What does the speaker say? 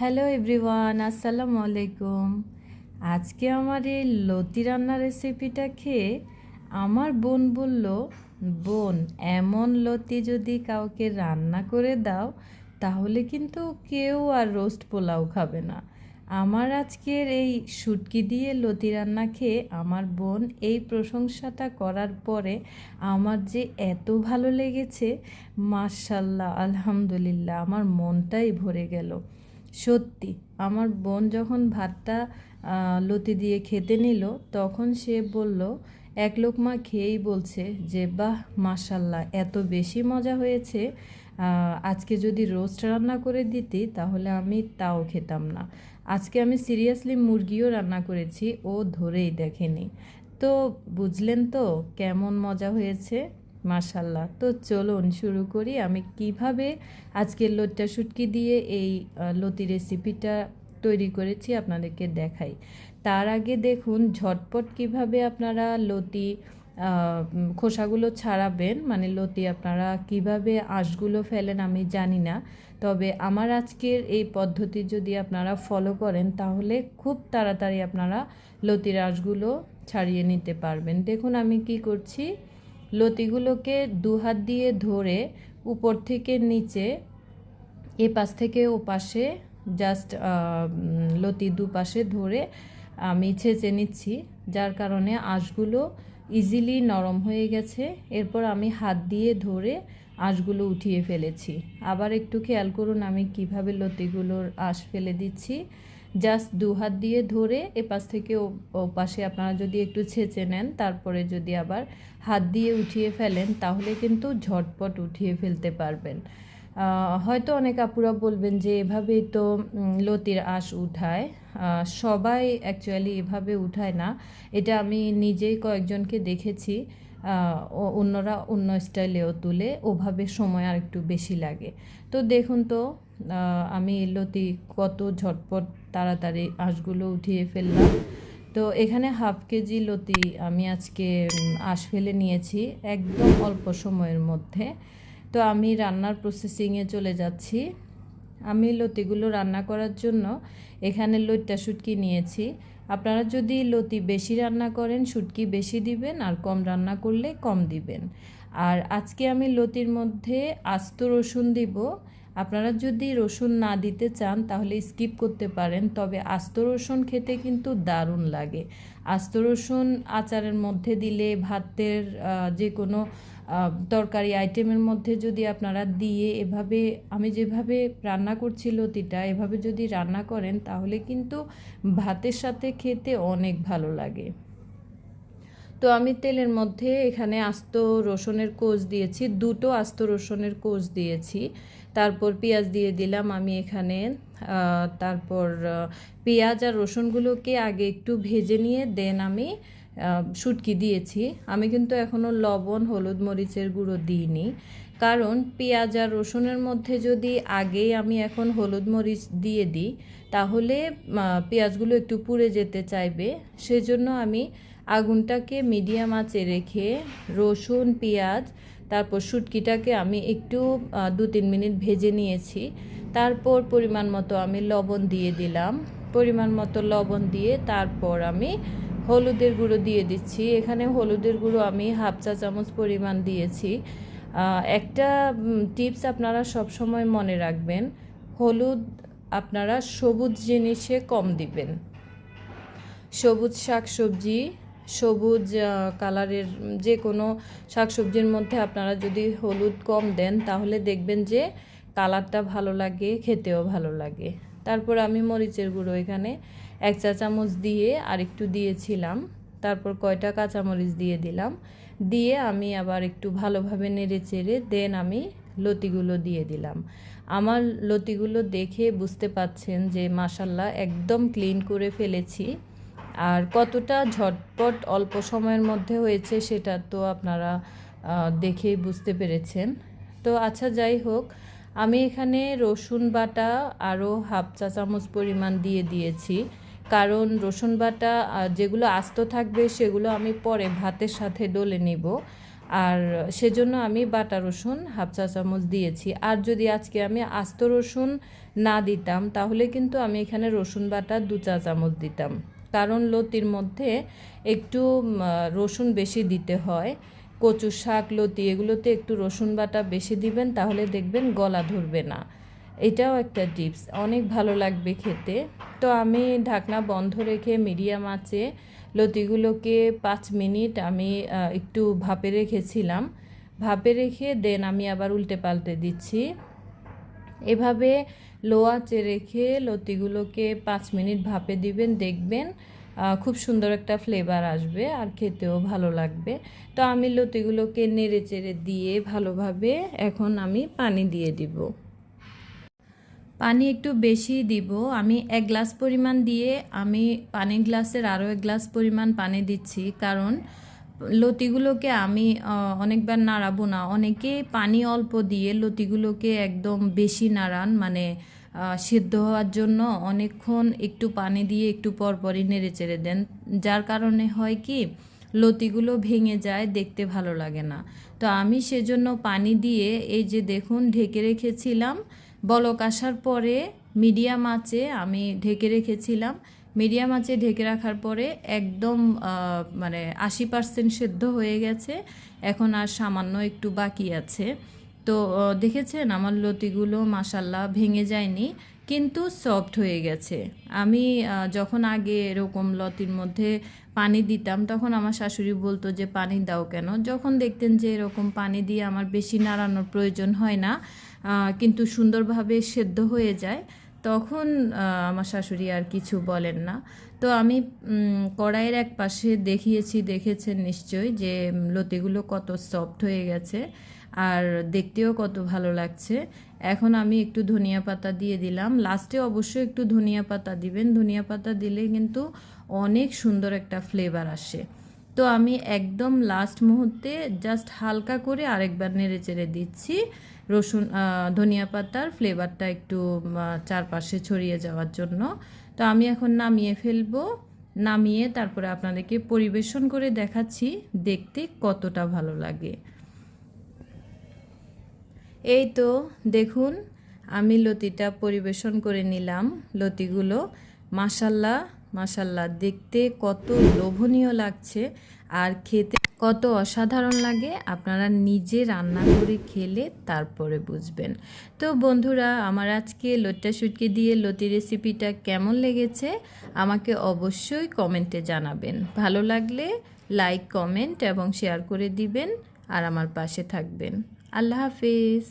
Hello everyone, আসসালামু আলাইকুম। আজকে আমার এই লতি রান্নার রেসিপিটা খেয়ে আমার বোন বলল, বোন, এমন লতি যদি কাউকে রান্না করে দাও, তাহলে কিন্তু কেউ আর রোস্ট পোলাও খাবে না। আমার আজকের এই শুটকি দিয়ে লতি রান্না খেয়ে আমার বোন এই প্রশংসাটা করার পরে আমার যে এত ভালো লেগেছে মার্শাল্লাহ আলহামদুলিল্লাহ, আমার মনটাই ভরে গেল। সত্যি, আমার বোন যখন ভাতটা লতি দিয়ে খেতে নিল, তখন সে বলল, এক লোকমা খেয়েই বলছে যে, বাহ, মাশাল্লাহ, এত বেশি মজা হয়েছে। আজকে যদি রোস্ট রান্না করে দিতি, তাহলে আমি তাও খেতাম না। আজকে আমি সিরিয়াসলি মুরগিও রান্না করেছি, ও ধরেই দেখেনি। তো, বুঝলেন তো, কেমন মজা হয়েছে? মাশাল্লাহ তো চলুন শুরু করি। আমি কীভাবে আজকের লোটটা শুটকি দিয়ে এই লতি রেসিপিটা তৈরি করেছি আপনাদেরকে দেখাই। তার আগে দেখুন ঝটপট কীভাবে আপনারা লতি খোসাগুলো ছাড়াবেন মানে লতি আপনারা কীভাবে আঁশগুলো ফেলেন আমি জানি না। তবে আমার আজকের এই পদ্ধতি যদি আপনারা ফলো করেন, তাহলে খুব তাড়াতাড়ি আপনারা লতির আঁশগুলো ছাড়িয়ে নিতে পারবেন। দেখুন আমি কি করছি। লতিগুলোকে দু হাত দিয়ে ধরে উপর থেকে নিচে, এ পাশ থেকে ও পাশে জাস্ট লতি দুপাশে ধরে আমি ছেঁচে নিচ্ছি, যার কারণে আঁশগুলো ইজিলি নরম হয়ে গেছে। এরপর আমি হাত দিয়ে ধরে আঁশগুলো উঠিয়ে ফেলেছি। আবার একটু খেয়াল করুন আমি কীভাবে লতিগুলোর আঁশ ফেলে দিচ্ছি। জাস্ট দু হাত দিয়ে ধরে এপাশ থেকে ও পাশে আপনারা যদি একটু ছেঁচে নেন, তারপরে যদি আবার হাত দিয়ে উঠিয়ে ফেলেন, তাহলে কিন্তু ঝটপট উঠিয়ে ফেলতে পারবেন। হয়তো অনেক আপুরা বলবেন যে এভাবেই তো লতির আঁশ উঠায়। সবাই অ্যাকচুয়ালি এভাবে উঠায় না। এটা আমি নিজেই কয়েকজনকে দেখেছি। অন্যরা অন্য স্টাইলেও তুলে, ওভাবে সময় আর একটু বেশি লাগে। তো দেখুন তো আমি লতি কত ঝটপট তাড়াতাড়ি আঁশগুলো উঠিয়ে ফেললাম। তো এখানে হাফ কেজি লতি আমি আজকে আঁশ ফেলে নিয়েছি একদম অল্প সময়ের মধ্যে। তো আমি রান্নার প্রসেসিংয়ে চলে যাচ্ছি। আমি লতিগুলো রান্না করার জন্য এখানে লইট্টা শুটকি নিয়েছি। আপনারা যদি লতি বেশি রান্না করেন, শুটকি বেশি দিবেন আর কম রান্না করলে কম দিবেন। আর আজকে আমি লতির মধ্যে আস্ত রসুন দিব। আপনারা যদি রসুন না দিতে চান, তাহলে স্কিপ করতে পারেন, তবে আস্ত রসুন খেতে কিন্তু দারুণ লাগে। আস্ত রসুন আচারের মধ্যে দিলে ভাতের যে কোনো তরকারি আইটেমের মধ্যে যদি আপনারা দিয়ে এভাবে, আমি যেভাবে রান্না করছি লতিটা, এভাবে যদি রান্না করেন, তাহলে কিন্তু ভাতের সাথে খেতে অনেক ভালো লাগে। তো আমি তেলের মধ্যে এখানে আস্ত রসুনের কোষ দিয়েছি, দুটো আস্ত রসুনের কোষ দিয়েছি। তারপর পেঁয়াজ দিয়ে দিলাম আমি এখানে তারপর পেঁয়াজ আর রসুনগুলোকে আগে একটু ভেজে নিয়ে, দেন আমি শুটকি দিয়েছি। আমি কিন্তু এখনও লবণ, হলুদ মরিচের গুঁড়ো দিইনি। কারণ পেঁয়াজ আর রসুনের মধ্যে যদি আগেই আমি এখন হলুদ মরিচ দিয়ে দিই, তাহলে পেঁয়াজগুলো একটু পুড়ে যেতে চাইবে। সেজন্য আমি আগুনটাকে মিডিয়াম আঁচে রেখে রসুন, পেঁয়াজ, তারপর শুটকিটাকে আমি একটু দু তিন মিনিট ভেজে নিয়েছি। তারপর পরিমাণ মতো আমি লবণ দিয়ে দিলাম। পরিমাণ মতো লবণ দিয়ে তারপর আমি হলুদের গুঁড়ো দিয়ে দিচ্ছি। এখানে হলুদের গুঁড়ো আমি হাফ চা চামচ পরিমাণ দিয়েছি। একটা টিপস আপনারা সব সময় মনে রাখবেন, হলুদ আপনারা সবুজ জিনিসে কম দিবেন। সবুজ শাকসবজি, সবুজ কালারের যে কোনো শাকসবজির মধ্যে আপনারা যদি হলুদ কম দেন, তাহলে দেখবেন যে কালারটা ভালো লাগে, খেতেও ভালো লাগে। তারপর আমি মরিচের গুঁড়ো এখানে এক চা চামচ দিয়ে আর একটু দিয়েছিলাম। তারপর কয়টা কাঁচামরিচ দিয়ে দিলাম। দিয়ে আমি আবার একটু ভালোভাবে নেড়ে চেড়ে দেন আমি লতিগুলো দিয়ে দিলাম। আমার লতিগুলো দেখে বুঝতে পাচ্ছেন যে মাসাল্লাহ একদম ক্লিন করে ফেলেছি। আর কতটা ঝটপট অল্প সময়ের মধ্যে হয়েছে সেটা তো আপনারা দেখেই বুঝতে পেরেছেন। তো আচ্ছা যাই হোক আমি এখানে রসুন বাটা আরও হাফ চা চামচ পরিমাণ দিয়ে দিয়েছি। কারণ রসুন বাটা যেগুলো আস্ত থাকবে সেগুলো আমি পরে ভাতের সাথে ডলে নিব। আর সেজন্য আমি বাটা রসুন হাফ চা চামচ দিয়েছি। আর যদি আজকে আমি আস্ত রসুন না দিতাম, তাহলে কিন্তু আমি এখানে রসুন বাটা দু চা চামচ দিতাম। কারণ লতির মধ্যে একটু রসুন বেশি দিতে হয়। কচু শাক, লতি, এগুলোতে একটু রসুন বাটা বেশি দিবেন, তাহলে দেখবেন গলা ধরবে না। এটাও একটা টিপস, অনেক ভালো লাগবে খেতে। তো আমি ঢাকনা বন্ধ রেখে মিডিয়াম আঁচে লতিগুলোকে পাঁচ মিনিট আমি একটু ভাপে রেখেছিলাম। ভাপে রেখে দেন আমি আবার উল্টে পাল্টে দিচ্ছি। এভাবে লো আঁচে রেখে লতিগুলোকে পাঁচ মিনিট ভাপে দিবেন, দেখবেন খুব সুন্দর একটা ফ্লেভার আসবে আর খেতেও ভালো লাগবে। তো আমি লতিগুলোকে নেড়ে চেড়ে দিয়ে ভালোভাবে এখন আমি পানি দিয়ে দিব। পানি একটু বেশি দিব। আমি এক গ্লাস পরিমাণ দিয়ে আমি পানির গ্লাসের আরও এক গ্লাস পরিমাণ পানি দিচ্ছি। কারণ লতিগুলোকে আমি অনেকবার নাড়াবো না। অনেকে পানি অল্প দিয়ে লতিগুলোকে একদম বেশি নাড়ান। মানে সিদ্ধ হওয়ার জন্য অনেকক্ষণ একটু পানি দিয়ে একটু পরপরই নেড়ে চেড়ে দেন। যার কারণে হয় কি, লতিগুলো ভেঙে যায়, দেখতে ভালো লাগে না। তো আমি সেজন্য পানি দিয়ে এই যে দেখুন, ঢেকে রেখেছিলাম। বলক আসার পরে মিডিয়াম আঁচে আমি ঢেকে রেখেছিলাম। মিডিয়াম আঁচে ঢেকে রাখার পরে একদম মানে আশি পার্সেন্ট সেদ্ধ হয়ে গেছে। এখন আর সামান্য একটু বাকি আছে। তো দেখেছেন আমার লতিগুলো মাসাল্লাহ ভেঙে যায়নি, কিন্তু সফট হয়ে গেছে। আমি যখন আগে এরকম লতির মধ্যে পানি দিতাম, তখন আমার শাশুড়ি বলতো যে, পানি দাও কেন? যখন দেখতেন যে, এরকম পানি দিয়ে আমার বেশি নাড়ানোর প্রয়োজন হয় না কিন্তু সুন্দরভাবে সেদ্ধ হয়ে যায়, তখন আমার শাশুড়ি আর কিছু বলেন না। তো আমি কড়াইয়ের এক পাশে দেখিয়েছি, দেখেছেন নিশ্চয়ই যে লতিগুলো কত সফট হয়ে গেছে। আর দেখতেও কত ভালো লাগছে। এখন আমি একটু ধনিয়া পাতা দিয়ে দিলাম। লাস্টে অবশ্যই একটু ধনিয়া পাতা দিবেন। ধনিয়া পাতা দিলে কিন্তু অনেক সুন্দর একটা ফ্লেভার আসে। তো আমি একদম লাস্ট মুহূর্তে জাস্ট হালকা করে আরেকবার নেড়ে চেড়ে দিচ্ছি। রসুন ধনিয়া পাতার ফ্লেভারটা একটু চারপাশে ছড়িয়ে যাওয়ার জন্য। তো আমি এখন নামিয়ে ফেলব। নামিয়ে তারপরে আপনাদেরকে পরিবেশন করে দেখাচ্ছি। দেখতে কতটা ভালো লাগে। এই তো, দেখুন, আমি লতিটা পরিবেশন করে নিলাম, লতিগুলো। মাসাল্লাহ মাসাল্লাহ দেখতে কত লোভনীয় লাগছে আর খেতে কত অসাধারণ লাগে। আপনারা নিজে রান্না করে খেলে তারপরে বুঝবেন। তো বন্ধুরা, আমার আজকে লট্টা শুটকি দিয়ে লতি রেসিপিটা কেমন লেগেছে আমাকে অবশ্যই কমেন্টে জানাবেন। ভালো লাগলে লাইক, কমেন্ট এবং শেয়ার করে দিবেন আর আমার পাশে থাকবেন। আল্লাহ হাফিজ